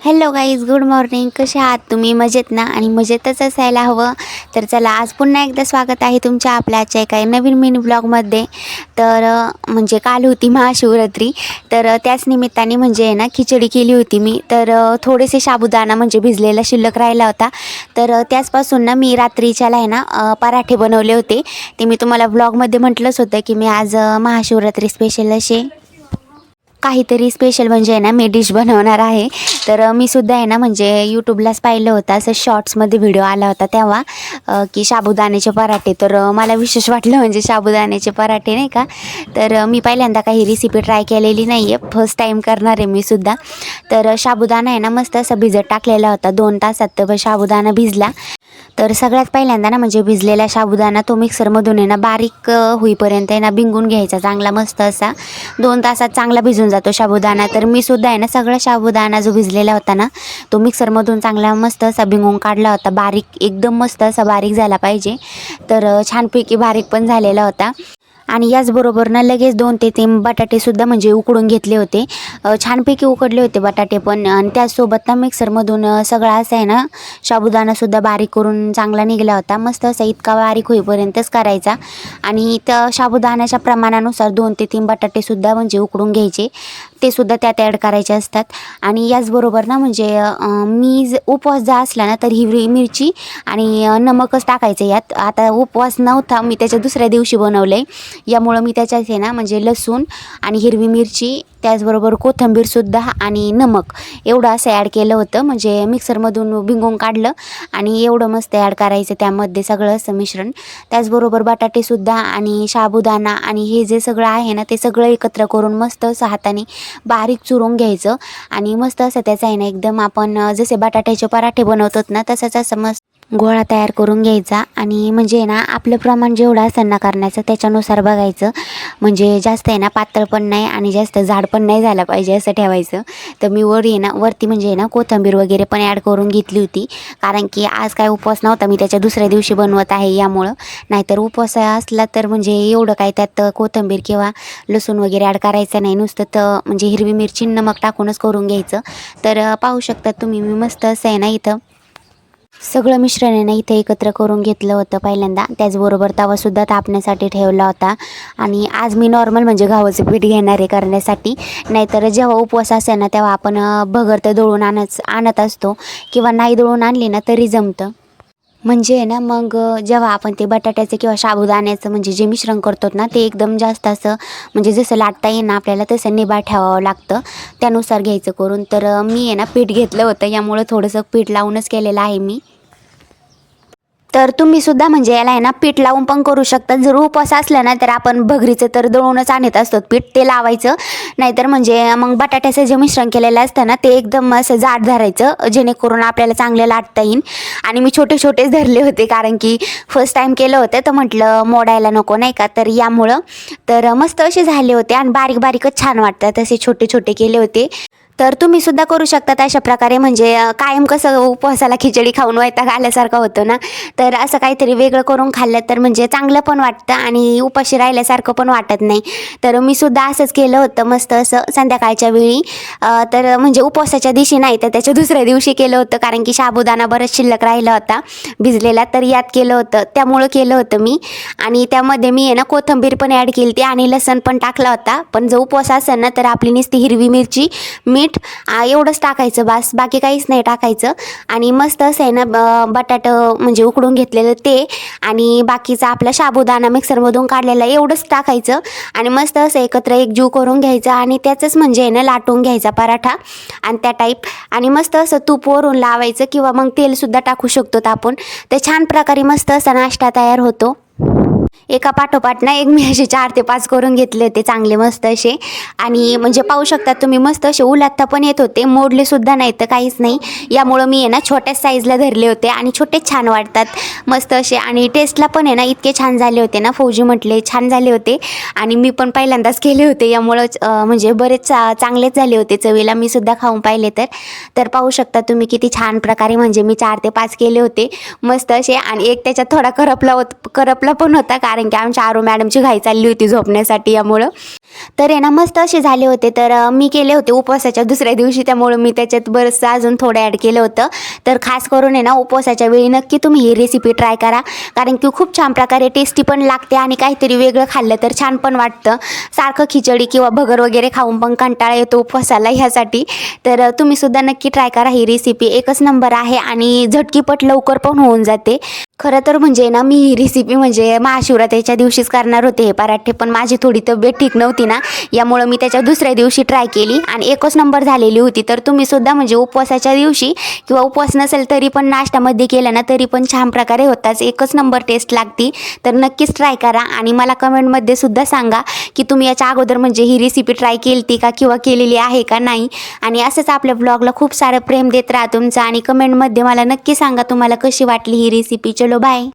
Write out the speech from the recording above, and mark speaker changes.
Speaker 1: Hello guys good morning. कसे आहात तुम्ही? मजेत ना? आणि मजेतच असायला हवं. तर चला आज पुन्हा एकदा स्वागत आहे तुमच्या आपल्या आजच्या एका नवीन मिनी ब्लॉगमध्ये तर म्हणजे काल होती महाशिवरात्री. तर त्याच निमित्ताने म्हणजे आहे ना खिचडी केली होती मी. तर थोडेसे साबुदाणा म्हणजे भिजलेला शिल्लक राहिला होता. तर त्याचपासून ना मी रात्रीच्याला आहे ना पराठे बनवले होते. ते मी तुम्हाला ब्लॉगमध्ये म्हटलंच होतं की मी आज महाशिवरात्री स्पेशल असे काहीतरी स्पेशल म्हणजे आहे ना मी डिश बनवणार आहे. तर मी सुद्धा आहे ना म्हणजे यूट्यूबलाच पाहिलं होतं. असं शॉर्ट्समध्ये व्हिडिओ आला होता तेव्हा की साबुदाण्याचे पराठे. तर मला विशेष वाटलं म्हणजे साबुदाण्याचे पराठे नाही का? तर मी पहिल्यांदा काही रेसिपी ट्राय केलेली नाही आहे फर्स्ट टाईम करणार आहे मी सुद्धा. तर साबुदाणा आहे ना मस्त असं भिजत टाकलेला होता. दोन तासात तर साबुदाणा भिजला. तर सगळ्यात पहिल्यांदा ना म्हणजे भिजलेला साबुदाणा तो मिक्सरमधून आहे ना बारीक होईपर्यंत आहे ना भिंगून घ्यायचा चांगला मस्त असा. दोन तासात चांगला भिजून जातो साबुदाणा तर मी सुद्धा आहे ना सगळा साबुदाणा जो भाजलेला होता ना तो मिक्सरमधून चांगला मस्त असा भिंगून काढला होता. बारीक एकदम मस्त असा बारीक झाला पाहिजे. तर छानपैकी बारीक पण झालेला होता. आणि याचबरोबर ना लगेच दोन ते तीन बटाटेसुद्धा म्हणजे उकडून घेतले होते. छानपैकी उकडले होते बटाटे पण. आणि त्याचसोबत ना मिक्सरमधून सगळा असं आहे ना साबुदाणासुद्धा बारीक करून चांगला निघाला होता. मस्त असा इतका बारीक होईपर्यंतच करायचा. आणि त्या साबुदाण्याच्या प्रमाणानुसार दोन ते तीन बटाटेसुद्धा म्हणजे उकडून घ्यायचे. ते सुद्धा त्यात ॲड करायचे असतात. आणि याचबरोबर ना म्हणजे मी ज उपवास जर असला ना तर हिरवी मिरची आणि नमकच टाकायचं यात. आता उपवास नव्हता मी त्याच्या दुसऱ्या दिवशी बनवलं आहे यामुळं मी त्याच्यात आहे ना म्हणजे लसूण आणि हिरवी मिरची त्याचबरोबर कोथिंबीरसुद्धा आणि नमक. एवढं असं ॲड केलं होतं. म्हणजे मिक्सरमधून भिंगून काढलं आणि एवढं मस्त ॲड करायचं त्यामध्ये सगळं असं मिश्रण. त्याचबरोबर बटाटेसुद्धा आणि साबुदाणा आणि हे जे सगळं आहे ना ते सगळं एकत्र करून मस्त असं हाताने बारीक चुरून घ्यायचं. आणि मस्त असं त्याचं आहे ना एकदम आपण जसे बटाट्याचे पराठे बनवतो ना तसंच असं मस्त गोळा तयार करून घ्यायचा आणि म्हणजे ना आपलं प्रमाण जेवढं असेल ना करण्याचं त्याच्यानुसार बघायचं. म्हणजे जास्त आहे ना पातळ पण नाही आणि जास्त जाड पण नाही झाला पाहिजे असं ठेवायचं. तर मी वर आहे ना वरती म्हणजे आहे ना कोथिंबीर वगैरे पण ॲड करून घेतली होती. कारण की आज काय उपवास नव्हता मी त्याच्या दुसऱ्या दिवशी बनवत आहे यामुळं. नाहीतर उपवास असला तर म्हणजे एवढं काय त्यात कोथिंबीर किंवा लसूण वगैरे ॲड करायचं नाही. नुसतं तर म्हणजे हिरवी मिरची नमक टाकूनच करून घ्यायचं. तर पाहू शकता तुम्ही मी मस्त असं आहे ना इथं सगळं मिश्रण आहे ना इथे एकत्र करून घेतलं होतं पहिल्यांदा. त्याचबरोबर तवासुद्धा तापण्यासाठी ठेवला होता. आणि आज मी नॉर्मल म्हणजे गव्हाचं पीठ घेणार आहे करण्यासाठी. नाहीतर जेव्हा उपवास असेल ना तेव्हा आपण भगर तर दळून आणच आणत असतो. किंवा नाही दळून आणली ना तरी जमतं. म्हणजे आहे ना मग जेव्हा आपण ते बटाट्याचं किंवा साबुदाण्याचं म्हणजे जे मिश्रण करतो ना ते एकदम जास्त असं म्हणजे जसं लाटता येईल ना आपल्याला तसं निभा ठेवावं लागतं. त्यानुसार घ्यायचं करून. तर मी आहे ना पीठ घेतलं होतं. यामुळं थोडंसं पीठ लावूनच केलेलं आहे मी. तर तुम्ही सुद्धा म्हणजे याला आहे ना पीठ लावून पण करू शकता. जर उपवास असला ना तर आपण भगरीचं तर दळूनच आणत असतो. पीठ ते लावायचं. नाहीतर म्हणजे मग बटाट्याचं जे मिश्रण केलेलं असतं ना ते एकदम असं जाड धरायचं जेणेकरून आपल्याला चांगलं लाटता येईल. आणि मी छोटे छोटेच धरले होते कारण की फर्स्ट टाईम केलं होतं तर म्हटलं मोडायला नको नाही का? तर यामुळं. तर मस्त असे झाले होते आणि बारीक बारीकच छान वाटतात तसे छोटे छोटे केले होते. तर तुम्ही सुद्धा करू शकतात अशा प्रकारे. म्हणजे कायम कसं उपवासाला खिचडी खाऊन वैताग आल्यासारखं होतं ना. तर असं काहीतरी वेगळं करून खाल्लं तर म्हणजे चांगलं पण वाटतं आणि उपाशी राहिल्यासारखं पण वाटत नाही. तर मी सुद्धा असंच केलं होतं मस्त असं संध्याकाळच्या वेळी. तर म्हणजे उपवासाच्या दिवशी नाही तर त्याच्या दुसऱ्या दिवशी केलं होतं. कारण की साबुदाणा बरंच शिल्लक राहिला होता भिजलेला तर यात केलं होतं. त्यामुळं केलं होतं मी. आणि त्यामध्ये मी आहे ना कोथिंबीर पण ॲड केली होती आणि लसण पण टाकला होता. पण जर उपवास असेल ना तर आपली नुसती हिरवी मिरची मीठ मीठ एवढंच टाकायचं. बास बाकी काहीच नाही टाकायचं. आणि मस्त असं आहे ना बटाटं म्हणजे उकडून घेतलेलं ते आणि बाकीचा आपला साबुदाणा मिक्सरमधून काढलेला एवढंच टाकायचं. आणि मस्त असं एकत्र एकजीव करून घ्यायचं आणि त्याचंच म्हणजे आहे ना लाटून घ्यायचा पराठा आणि त्या टाईप आणि मस्त असं तूप वरून लावायचं किंवा मग तेलसुद्धा टाकू शकतो आपण. तर छान प्रकारे मस्त असा नाश्ता तयार होतो. एका पाठोपाठ ना एक मी असे चार ते पाच करून घेतले होते चांगले मस्त असे. आणि म्हणजे पाहू शकता तुम्ही मस्त असे उलात्ता पण येत होते मोडले सुद्धा नाही तर काहीच नाही. यामुळं मी आहे ना छोट्या साईजला धरले होते आणि छोटे छान वाटतात. मस्त असे आणि टेस्टला पण आहे ना इतके छान झाले होते ना फौजी म्हटले छान झाले होते. आणि मी पण पहिल्यांदाच केले होते यामुळंच म्हणजे बरेच चा चांगलेच झाले होते. चवीला मी सुद्धा खाऊन पाहिले तर. तर पाहू शकता तुम्ही किती छान प्रकारे म्हणजे मी चार ते पाच केले होते. मस्त असे आणि एक त्याच्यात थोडा करपला होत करपला पण होता कारण की आमच्या आरो मॅडमची घाई चालली होती झोपण्यासाठी यामुळं. तर आहे ना मस्त असे झाले होते. तर मी केले होते उपवासाच्या दुसऱ्या दिवशी. त्यामुळे मी त्याच्यात बरंचसं अजून थोडं ॲड केलं होतं. तर खास करून आहे ना उपवासाच्या वेळी नक्की तुम्ही ही रेसिपी ट्राय करा. कारण की खूप छान प्रकारे टेस्टी पण लागते आणि काहीतरी वेगळं खाल्लं तर छान पण वाटतं. सारखं खिचडी किंवा भगर वगैरे खाऊन पण कंटाळा येतो उपवासाला ह्यासाठी. तर तुम्हीसुद्धा तुम्ही सुद्धा नक्की ट्राय करा ही रेसिपी एकच नंबर आहे आणि झटकीपट लवकर पण होऊन जाते. खरं तर म्हणजे ना मी ही रेसिपी म्हणजे महाशिवरात्रीच्या दिवशीच करणार होते हे पराठे. पण माझी थोडी तब्येत ठीक नव्हती. होती ना यामुळं मी त्याच्या दुसऱ्या दिवशी ट्राय केली आणि एकच नंबर झालेली होती. तर तुम्ही सुद्धा म्हणजे उपवासाच्या दिवशी किंवा उपवास नसेल तरी पण नाश्त्यामध्ये केलं ना तरी पण छान प्रकारे होताच. एकच नंबर टेस्ट लागती. तर नक्कीच ट्राय करा आणि मला कमेंटमध्ये सुद्धा सांगा की तुम्ही याच्या अगोदर म्हणजे ही रेसिपी ट्राय केली ती का किंवा केलेली आहे का नाही. आणि असंच आपल्या ब्लॉगला खूप सारं प्रेम देत राहा तुमचं आणि कमेंटमध्ये मला नक्की सांगा तुम्हाला कशी वाटली ही रेसिपी चलो बाय